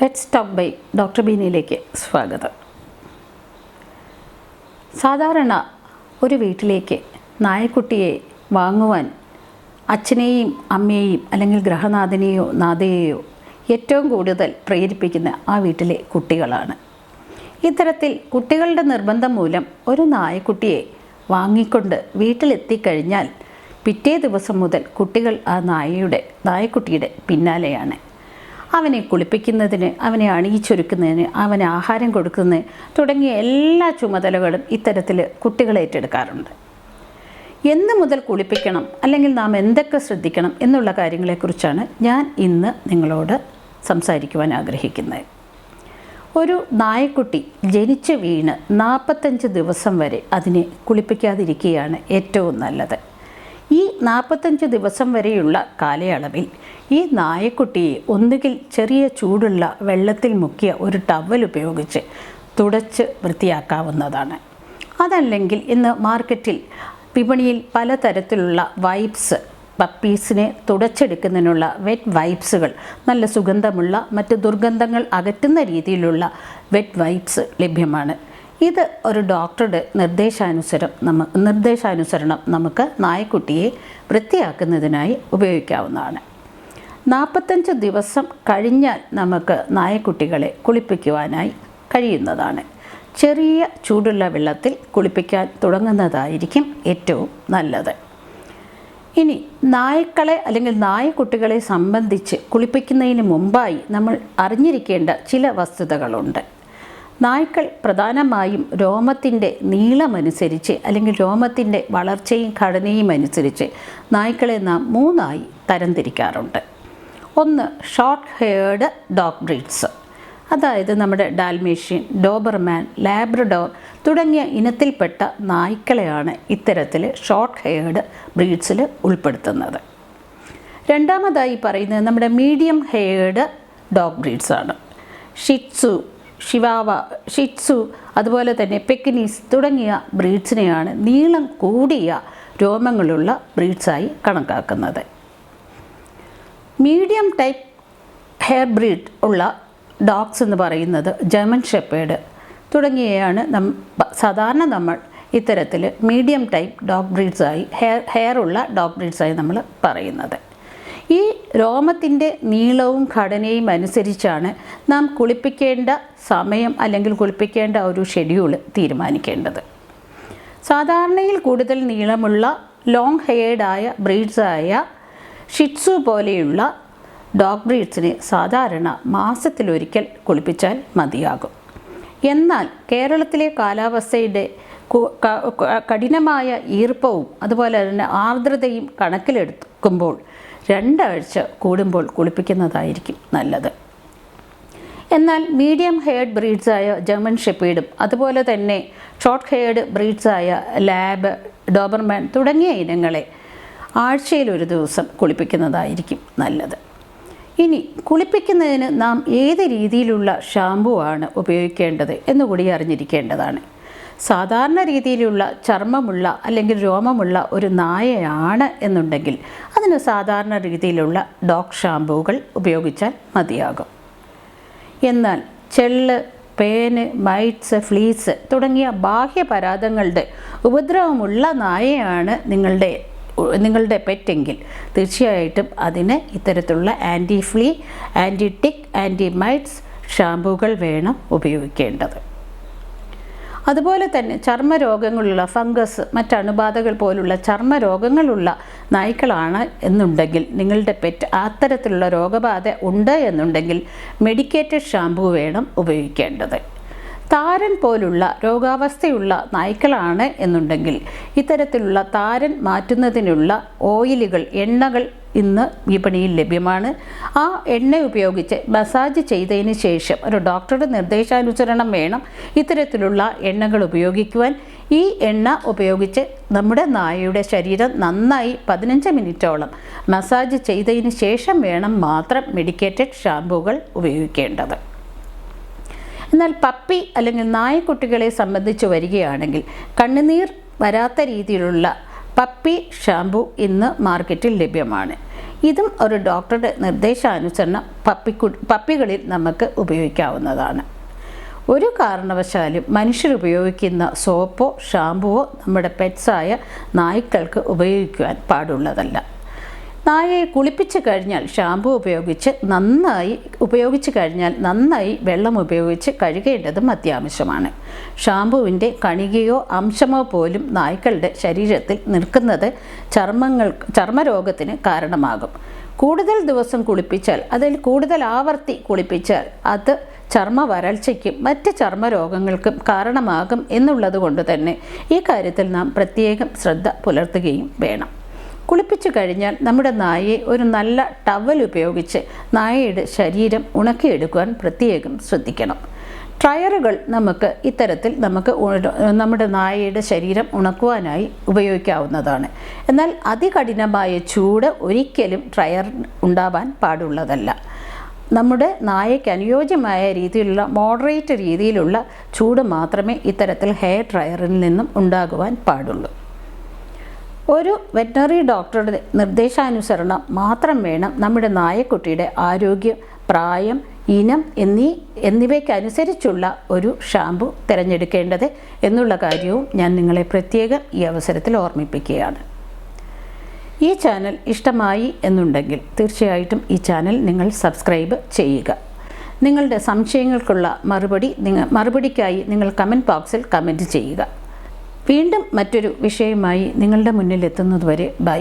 Pet talk by doctor ബീനയിലേക്ക് സ്വാഗതം. സാധാരണ ഒരു വീട്ടിലേക്ക് നായക്കുട്ടിയെ വാങ്ങുവാൻ അച്ഛനെയും അമ്മയെയും അല്ലെങ്കിൽ ഗ്രഹനാഥനെയോ നാഥയെയോ ഏറ്റവും കൂടുതൽ പ്രേരിപ്പിക്കുന്ന ആ വീട്ടിലെ കുട്ടികളാണ്. ഇത്തരത്തിൽ കുട്ടികളുടെ നിർബന്ധം മൂലം ഒരു നായക്കുട്ടിയെ വാങ്ങിക്കൊണ്ട് വീട്ടിലെത്തിക്കഴിഞ്ഞാൽ പിറ്റേ ദിവസം മുതൽ കുട്ടികൾ ആ നായയുടെ നായക്കുട്ടിയുടെ പിന്നാലെയാണ്. അവനെ കുളിപ്പിക്കുന്നതിന് അവനെ അണിയിച്ചൊരുക്കുന്നതിന് അവന് ആഹാരം കൊടുക്കുന്നതിന് തുടങ്ങിയ എല്ലാ ചുമതലകളും ഇത്തരത്തിൽ കുട്ടികൾ ഏറ്റെടുക്കാറുണ്ട്. എന്ന് മുതൽ കുളിപ്പിക്കണം അല്ലെങ്കിൽ നാം എന്തൊക്കെ ശ്രദ്ധിക്കണം എന്നുള്ള കാര്യങ്ങളെക്കുറിച്ചാണ് ഞാൻ ഇന്ന് നിങ്ങളോട് സംസാരിക്കുവാൻ ആഗ്രഹിക്കുന്നത്. ഒരു നായക്കുട്ടി ജനിച്ച് വീണ് നാൽപ്പത്തഞ്ച് ദിവസം വരെ അതിനെ കുളിപ്പിക്കാതിരിക്കുകയാണ് ഏറ്റവും നല്ലത്. ഈ നാൽപ്പത്തഞ്ച് ദിവസം വരെയുള്ള കാലയളവിൽ ഈ നായക്കുട്ടിയെ ഒന്നുകിൽ ചെറിയ ചൂടുള്ള വെള്ളത്തിൽ മുക്കിയ ഒരു ടവൽ ഉപയോഗിച്ച് തുടച്ച് വൃത്തിയാക്കാവുന്നതാണ്. അതല്ലെങ്കിൽ ഇന്ന് മാർക്കറ്റിൽ വിപണിയിൽ പലതരത്തിലുള്ള വൈപ്സ് പപ്പീസിനെ തുടച്ചെടുക്കുന്നതിനുള്ള വെറ്റ് വൈപ്സുകൾ നല്ല സുഗന്ധമുള്ള മറ്റ് ദുർഗന്ധങ്ങൾ അകറ്റുന്ന രീതിയിലുള്ള വെറ്റ് വൈപ്സ് ലഭ്യമാണ്. ഇത് ഒരു ഡോക്ടറുടെ നിർദ്ദേശാനുസരം നമ്മ നിർദ്ദേശാനുസരണം നമുക്ക് നായക്കുട്ടിയെ വൃത്തിയാക്കുന്നതിനായി ഉപയോഗിക്കാവുന്നതാണ്. നാൽപ്പത്തഞ്ച് ദിവസം കഴിഞ്ഞാൽ നമുക്ക് നായക്കുട്ടികളെ കുളിപ്പിക്കുവാനായി കഴിയുന്നതാണ്. ചെറിയ ചൂടുള്ള വെള്ളത്തിൽ കുളിപ്പിക്കാൻ തുടങ്ങുന്നതായിരിക്കും ഏറ്റവും നല്ലത്. ഇനി നായ്ക്കളെ അല്ലെങ്കിൽ നായക്കുട്ടികളെ സംബന്ധിച്ച് കുളിപ്പിക്കുന്നതിന് മുമ്പായി നമ്മൾ അറിഞ്ഞിരിക്കേണ്ട ചില വസ്തുതകളുണ്ട്. നായ്ക്കൾ പ്രധാനമായും രോമത്തിന്റെ നീളമനുസരിച്ച് അല്ലെങ്കിൽ രോമത്തിന്റെ വളർച്ചയും ഘടനയും അനുസരിച്ച് നായ്ക്കളെ നാം മൂന്നായി തരംതിരിക്കാറുണ്ട്. ഒന്ന് ഷോർട്ട് ഹെയർഡ് ഡോഗ് ബ്രീഡ്സ് അതായത് നമ്മുടെ ഡാൽമേഷ്യൻ ഡോബർമാൻ ലാബ്രഡോർ തുടങ്ങിയ ഇനത്തിൽപ്പെട്ട നായ്ക്കളെയാണ് ഇത്തരത്തിൽ ഷോർട്ട് ഹെയർഡ് ബ്രീഡ്സിൽ ഉൾപ്പെടുത്തുന്നത്. രണ്ടാമതായി പറയുന്നത് നമ്മുടെ medium haired dog ബ്രീഡ്സാണ് Shih Tzu Chihuahua Shih Tzu അതുപോലെ തന്നെ പെക്കിനീസ് തുടങ്ങിയ ബ്രീഡ്സിനെയാണ് നീളം കൂടിയ രോമങ്ങളുള്ള ബ്രീഡ്സായി കണക്കാക്കുന്നത്. മീഡിയം ടൈപ്പ് ഹെയർ ബ്രീഡ് ഉള്ള ഡോഗ്സ് എന്ന് പറയുന്നത് ജർമ്മൻ ഷെപ്പേഡ് തുടങ്ങിയവയാണ് നം സാധാരണ നമ്മൾ ഇത്തരത്തിൽ മീഡിയം ടൈപ്പ് ഡോഗ് ബ്രീഡ്സായി ഹെയർ ഹെയർ ഉള്ള ഡോഗ് ബ്രീഡ്സായി നമ്മൾ പറയുന്നത്. ഈ രോമത്തിന്റെ നീളവും ഘടനയും അനുസരിച്ചാണ് നാം കുളിപ്പിക്കേണ്ട സമയം അല്ലെങ്കിൽ കുളിപ്പിക്കേണ്ട ഒരു ഷെഡ്യൂൾ തീരുമാനിക്കേണ്ടത്. സാധാരണയിൽ കൂടുതൽ നീളമുള്ള ലോങ് ഹെയർഡായ ബ്രീഡ്സായ ഷിറ്റ്സു പോലെയുള്ള ഡോഗ് ബ്രീഡ്സിനെ സാധാരണ മാസത്തിലൊരിക്കൽ കുളിപ്പിച്ചാൽ മതിയാകും. എന്നാൽ കേരളത്തിലെ കാലാവസ്ഥയുടെ കഠിനമായ ഈർപ്പവും അതുപോലെ തന്നെ ആർദ്രതയും കണക്കിലെടുക്കുമ്പോൾ രണ്ടാഴ്ച കൂടുമ്പോൾ കുളിപ്പിക്കുന്നതായിരിക്കും നല്ലത്. എന്നാൽ മീഡിയം ഹെയർഡ് ബ്രീഡ്സായ ജർമ്മൻ ഷെപ്പീഡും അതുപോലെ തന്നെ ഷോർട്ട് ഹെയർഡ് ബ്രീഡ്സായ ലാബ് ഡോബർമാൻ തുടങ്ങിയ ഇനങ്ങളെ ആഴ്ചയിൽ ഒരു ദിവസം കുളിപ്പിക്കുന്നതായിരിക്കും നല്ലത്. ഇനി കുളിപ്പിക്കുന്നതിന് നാം ഏത് രീതിയിലുള്ള ഷാമ്പു ആണ് ഉപയോഗിക്കേണ്ടത് എന്നുകൂടി അറിഞ്ഞിരിക്കേണ്ടതാണ്. സാധാരണ രീതിയിലുള്ള ചർമ്മമുള്ള അല്ലെങ്കിൽ രോമമുള്ള ഒരു നായയാണ് എന്നുണ്ടെങ്കിൽ അതിന് സാധാരണ രീതിയിലുള്ള ഡോഗ് ഷാമ്പൂകൾ ഉപയോഗിച്ചാൽ മതിയാകും. എന്നാൽ ചെള്ള് പേന് മൈറ്റ്സ് ഫ്ലീസ് തുടങ്ങിയ ബാഹ്യ ബാഹ്യപരാധങ്ങളുടെ ഉപദ്രവമുള്ള നായയാണ് നിങ്ങളുടെ നിങ്ങളുടെ പെറ്റെങ്കിൽ തീർച്ചയായിട്ടും അതിന് ഇത്തരത്തിലുള്ള anti flea anti tick anti mites ഷാമ്പുകൾ വേണം ഉപയോഗിക്കേണ്ടത്. അതുപോലെ തന്നെ ചർമ്മരോഗങ്ങളുള്ള ഫംഗസ് മറ്റണുബാധകൾ പോലുള്ള ചർമ്മരോഗങ്ങളുള്ള നായ്ക്കളാണ് എന്നുണ്ടെങ്കിൽ നിങ്ങളുടെ പെറ്റ് അത്തരത്തിലുള്ള രോഗബാധ ഉണ്ട് എന്നുണ്ടെങ്കിൽ മെഡിക്കേറ്റഡ് ഷാമ്പൂ വേണം ഉപയോഗിക്കേണ്ടത്. താരൻ പോലുള്ള രോഗാവസ്ഥയുള്ള നായ്ക്കളാണ് എന്നുണ്ടെങ്കിൽ ഇത്തരത്തിലുള്ള താരൻ മാറ്റുന്നതിനുള്ള ഓയിലുകൾ എണ്ണകൾ ഇന്ന് വിപണിയിൽ ലഭ്യമാണ്. ആ എണ്ണ ഉപയോഗിച്ച് മസാജ് ചെയ്തതിന് ശേഷം ഒരു ഡോക്ടറുടെ നിർദ്ദേശാനുസരണം വേണം ഇത്തരത്തിലുള്ള എണ്ണകൾ ഉപയോഗിക്കുവാൻ. ഈ എണ്ണ ഉപയോഗിച്ച് നമ്മുടെ നായയുടെ ശരീരം നന്നായി പതിനഞ്ച് മിനിറ്റോളം മസാജ് ചെയ്തതിന് ശേഷം വേണം മാത്രം മെഡിക്കേറ്റഡ് ഷാമ്പുകൾ ഉപയോഗിക്കേണ്ടത്. എന്നാൽ പപ്പി അല്ലെങ്കിൽ നായക്കുട്ടികളെ സംബന്ധിച്ച് വരികയാണെങ്കിൽ കണ്ണുനീർ വരാത്ത രീതിയിലുള്ള പപ്പി ഷാംപൂ ഇന്ന് മാർക്കറ്റിൽ ലഭ്യമാണ്. ഇതും ഒരു ഡോക്ടറുടെ നിർദ്ദേശാനുസരണം പപ്പിക്കു പപ്പികളിൽ നമുക്ക് ഉപയോഗിക്കാവുന്നതാണ്. ഒരു കാരണവശാലും മനുഷ്യർ ഉപയോഗിക്കുന്ന സോപ്പോ ഷാമ്പുവോ നമ്മുടെ പെറ്റ്സായ നായ്ക്കൾക്ക് ഉപയോഗിക്കുവാൻ പാടുള്ളതല്ല. നായയെ കുളിപ്പിച്ച് കഴിഞ്ഞാൽ ഷാമ്പു ഉപയോഗിച്ച് നന്നായി ഉപയോഗിച്ച് കഴിഞ്ഞാൽ നന്നായി വെള്ളം ഉപയോഗിച്ച് കഴുകേണ്ടതും അത്യാവശ്യമാണ് ഷാമ്പുവിന്റെ കണികയോ അംശമോ പോലും നായ്ക്കളുടെ ശരീരത്തിൽ നിൽക്കുന്നത് ചർമ്മങ്ങൾ ചർമ്മരോഗത്തിന് കാരണമാകും. കൂടുതൽ ദിവസം കുളിപ്പിച്ചാൽ അതിൽ കൂടുതൽ ആവർത്തി കുളിപ്പിച്ചാൽ അത് ചർമ്മ വരൾച്ചയ്ക്കും മറ്റ് ചർമ്മരോഗങ്ങൾക്കും കാരണമാകും എന്നുള്ളത് കൊണ്ട് തന്നെ ഈ കാര്യത്തിൽ നാം പ്രത്യേകം ശ്രദ്ധ പുലർത്തുകയും വേണം. കുളിപ്പിച്ചു കഴിഞ്ഞാൽ നമ്മുടെ നായയെ ഒരു നല്ല ടവൽ ഉപയോഗിച്ച് നായയുടെ ശരീരം ഉണക്കിയെടുക്കുവാൻ പ്രത്യേകം ശ്രദ്ധിക്കണം. ട്രയറുകൾ നമുക്ക് ഇത്തരത്തിൽ നമുക്ക് നമ്മുടെ നായയുടെ ശരീരം ഉണക്കുവാനായി ഉപയോഗിക്കാവുന്നതാണ്. എന്നാൽ അതികഠിനമായ ചൂട് ഒരിക്കലും ട്രയർ ഉണ്ടാവാൻ പാടുള്ളതല്ല. നമ്മുടെ നായയ്ക്ക് അനുയോജ്യമായ രീതിയിലുള്ള മോഡറേറ്റ് രീതിയിലുള്ള ചൂട് മാത്രമേ ഇത്തരത്തിൽ ഹെയർ ഡ്രയറിൽ നിന്നും ഉണ്ടാകുവാൻ പാടുള്ളൂ. ഒരു വെറ്ററിനറി ഡോക്ടറുടെ നിർദ്ദേശാനുസരണം മാത്രം വേണം നമ്മുടെ നായക്കുട്ടിയുടെ ആരോഗ്യം പ്രായം ഇനം എന്നീ എന്നിവയ്ക്കനുസരിച്ചുള്ള ഒരു ഷാമ്പു തിരഞ്ഞെടുക്കേണ്ടത് എന്നുള്ള കാര്യവും ഞാൻ നിങ്ങളെ പ്രത്യേകം ഈ അവസരത്തിൽ ഓർമ്മിപ്പിക്കുകയാണ്. ഈ ചാനൽ ഇഷ്ടമായി എന്നുണ്ടെങ്കിൽ തീർച്ചയായിട്ടും ഈ ചാനൽ നിങ്ങൾ സബ്സ്ക്രൈബ് ചെയ്യുക. നിങ്ങളുടെ സംശയങ്ങൾക്കുള്ള മറുപടി നിങ്ങൾ മറുപടിക്കായി നിങ്ങൾ കമന്റ് ബോക്സിൽ കമന്റ് ചെയ്യുക. വീണ്ടും മറ്റൊരു വിഷയമായി നിങ്ങളുടെ മുന്നിൽ എത്തുന്നതുവരെ ബൈ.